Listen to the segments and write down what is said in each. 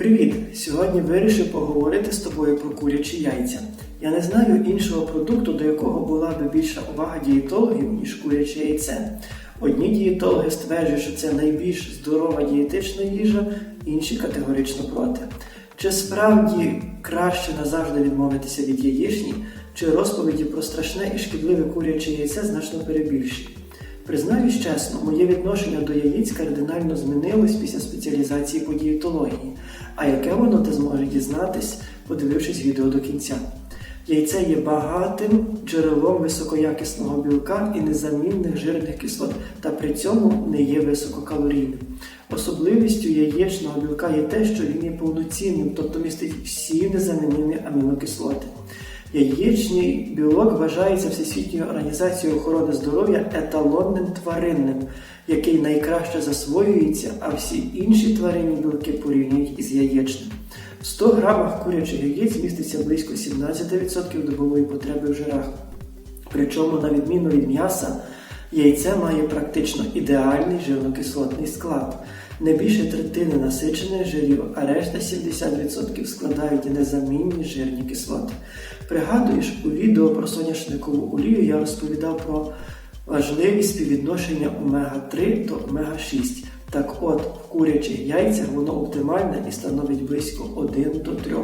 Привіт! Сьогодні вирішив поговорити з тобою про курячі яйця. Я не знаю іншого продукту, до якого була би більша увага дієтологів, ніж куряче яйце. Одні дієтологи стверджують, що це найбільш здорова дієтична їжа, інші категорично проти. Чи справді краще назавжди відмовитися від яєчні, чи розповіді про страшне і шкідливе куряче яйце значно перебільшені? Признаюсь чесно, моє відношення до яєць кардинально змінилось після спеціалізації по дієтології. А яке воно ти зможеш дізнатись, подивившись відео до кінця. Яйце є багатим джерелом високоякісного білка і незамінних жирних кислот, та при цьому не є висококалорійним. Особливістю яєчного білка є те, що він є повноцінним, тобто містить всі незамінні амінокислоти. Яєчний білок вважається Всесвітньою організацією охорони здоров'я еталонним тваринним, який найкраще засвоюється, а всі інші тваринні білки порівнюють із яєчним. В 100 грамах курячих яєць міститься близько 17% добової потреби в жирах. Причому, на відміну від м'яса, яйце має практично ідеальний жирнокислотний склад. Не більше третини насичених жирів, а решта 70% складають незамінні жирні кислоти. Пригадуєш, у відео про соняшникову олію я розповідав про важливість співвідношення омега-3 до омега-6. Так от, в курячих яйцях воно оптимальне і становить близько 1 до 3.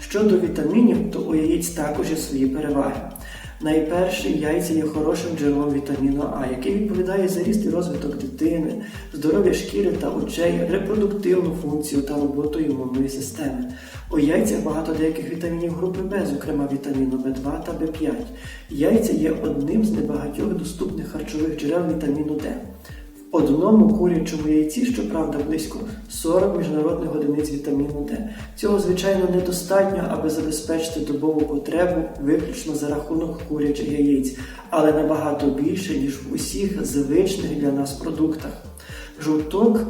Щодо вітамінів, то у яєць також є свої переваги. Найперше, яйця є хорошим джерелом вітаміну А, який відповідає за ріст і розвиток дитини, здоров'я шкіри та очей, репродуктивну функцію та роботу імунної системи. У яйцях багато деяких вітамінів групи Б, зокрема вітаміну В2 та В5. Яйця є одним з небагатьох доступних харчових джерел вітаміну Д. Одному курячому яйці, щоправда, близько 40 міжнародних одиниць вітаміну Д. Цього, звичайно, недостатньо, аби забезпечити добову потребу виключно за рахунок курячих яєць, але набагато більше, ніж в усіх звичних для нас продуктах. Жовток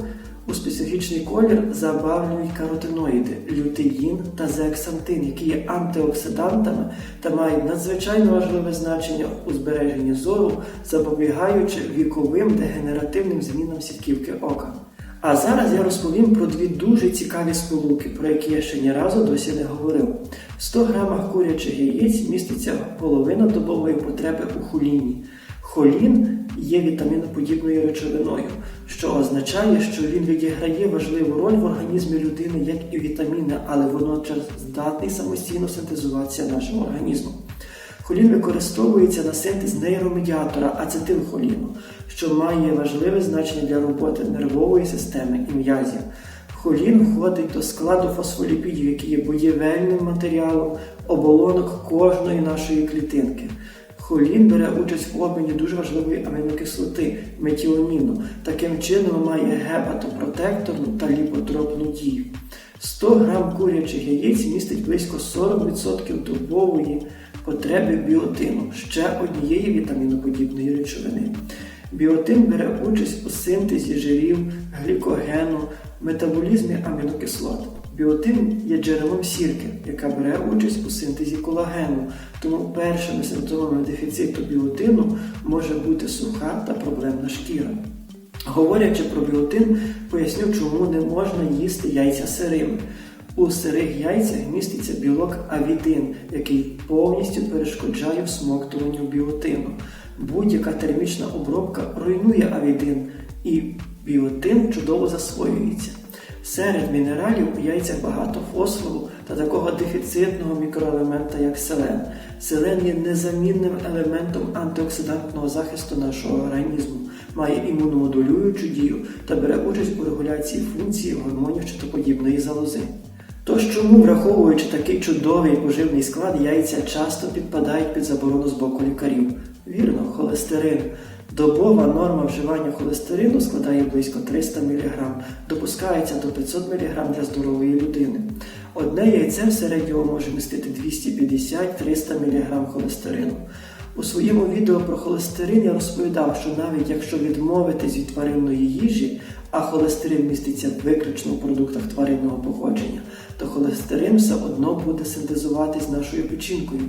у специфічний колір забавлюють каротиноїди, лютеїн та зеаксантин, які є антиоксидантами та мають надзвичайно важливе значення у збереженні зору, запобігаючи віковим дегенеративним змінам сітківки ока. А зараз я розповім про дві дуже цікаві сполуки, про які я ще ні разу досі не говорив. В 100 грамах курячих яєць міститься половина добової потреби у холіні. Холін є вітаміноподібною речовиною, що означає, що він відіграє важливу роль в організмі людини, як і вітаміни, але водночас здатний самостійно синтезуватися нашим організмом. Холін використовується на синтез нейромедіатора ацетилхоліну, що має важливе значення для роботи нервової системи і м'язів. Холін входить до складу фосфоліпідів, які є будівельним матеріалом оболонок кожної нашої клітинки. Холін бере участь в обміні дуже важливої амінокислоти метіоніну. Таким чином має гепатопротекторну та ліпотропну дію. 100 грам курячих яєць містить близько 40% добової потреби біотину, ще однієї вітаміноподібної речовини. Біотин бере участь у синтезі жирів, глікогену, метаболізмі амінокислот. Біотин є джерелом сірки, яка бере участь у синтезі колагену, тому першими симптомами дефіциту біотину може бути суха та проблемна шкіра. Говорячи про біотин, поясню, чому не можна їсти яйця сирими. У сирих яйцях міститься білок авідин, який повністю перешкоджає всмоктуванню біотину. Будь-яка термічна обробка руйнує авідин, і біотин чудово засвоюється. Серед мінералів у яйцях багато фосфору та такого дефіцитного мікроелемента, як селен. Селен є незамінним елементом антиоксидантного захисту нашого організму, має імуномодулюючу дію та бере участь у регуляції функції гормонів щитоподібної залози. Тож чому, враховуючи такий чудовий поживний склад, яйця часто підпадають під заборону з боку лікарів? Вірно, холестерин. Добова норма вживання холестерину складає близько 300 мг, допускається до 500 мг для здорової людини. Одне яйце в середньому може містити 250-300 мг холестерину. У своєму відео про холестерин я розповідав, що навіть якщо відмовитись від тваринної їжі, а холестерин міститься виключно в продуктах тваринного походження, то холестерин все одно буде синтезуватись нашою печінкою,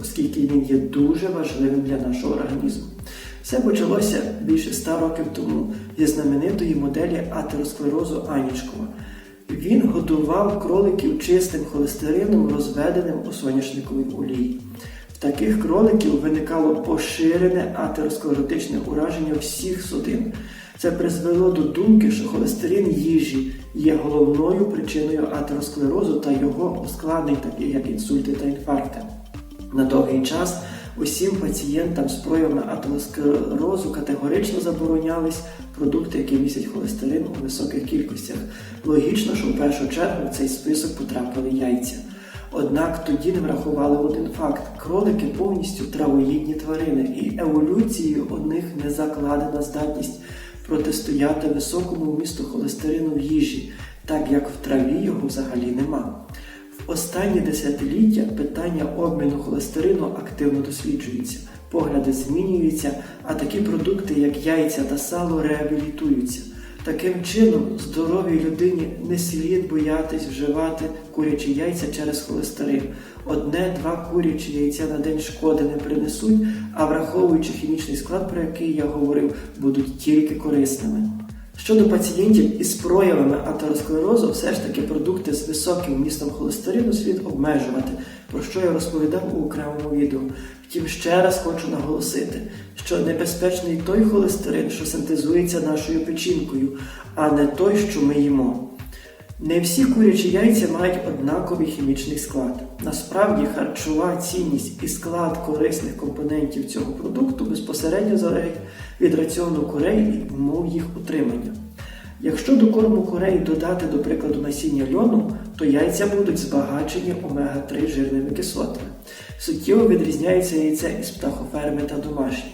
оскільки він є дуже важливим для нашого організму. Все почалося більше ста років тому зі знаменитої моделі атеросклерозу Анічкова. Він годував кроликів чистим холестерином, розведеним у соняшниковій олії. В таких кроликів виникало поширене атеросклеротичне ураження всіх судин. Це призвело до думки, що холестерин їжі є головною причиною атеросклерозу та його ускладнень, таких як інсульти та інфаркти. На довгий час усім пацієнтам з проявами атеросклерозу категорично заборонялись продукти, які містять холестерин у високих кількостях. Логічно, що в першу чергу в цей список потрапили яйця. Однак тоді не врахували один факт: кролики повністю травоїдні тварини, і еволюцією у них не закладена здатність протистояти високому вмісту холестерину в їжі, так як в траві його взагалі нема. В останні десятиліття питання обміну холестерину активно досліджується, погляди змінюються, а такі продукти, як яйця та сало, реабілітуються. Таким чином, здоровій людині не слід боятись вживати курячі яйця через холестерин. Одне-два курячі яйця на день шкоди не принесуть, а враховуючи хімічний склад, про який я говорив, будуть тільки корисними. Щодо пацієнтів із проявами атеросклерозу, все ж таки продукти з високим містом холестерину слід обмежувати, про що я розповідав у окремому відео. Втім, ще раз хочу наголосити, що небезпечний той холестерин, що синтезується нашою печінкою, а не той, що ми їмо. Не всі курячі яйця мають однаковий хімічний склад. Насправді, харчова цінність і склад корисних компонентів цього продукту безпосередньо залежить від раціону курей і умов їх утримання. Якщо до корму курей додати, до прикладу, насіння льону, то яйця будуть збагачені омега-3 жирними кислотами. Суттєво відрізняються яйця із птахоферми та домашні.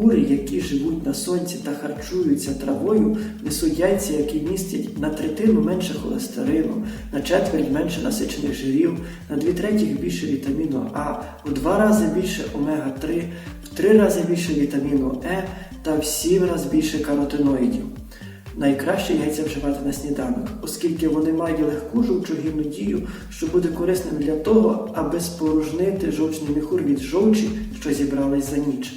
Кури, які живуть на сонці та харчуються травою, несуть яйця, які містять на третину менше холестерину, на четверть менше насичених жирів, на дві третіх більше вітаміну А, у два рази більше омега-3, в три рази більше вітаміну Е та в сім разів більше каротиноїдів. Найкраще яйця вживати на сніданок, оскільки вони мають легку жовчогінну дію, що буде корисним для того, аби спорожнити жовчний міхур від жовчі, що зібрались за ніч.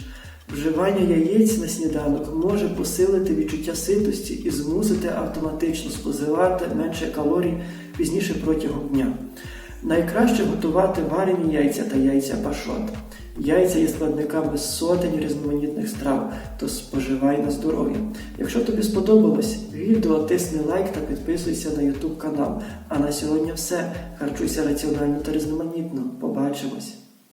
Вживання яєць на сніданок може посилити відчуття ситості і змусити автоматично споживати менше калорій пізніше протягом дня. Найкраще готувати варені яйця та яйця пашот. Яйця є складниками сотень різноманітних страв, то споживай на здоров'я. Якщо тобі сподобалось відео, тисни лайк та підписуйся на YouTube канал. А на сьогодні все. Харчуйся раціонально та різноманітно. Побачимось!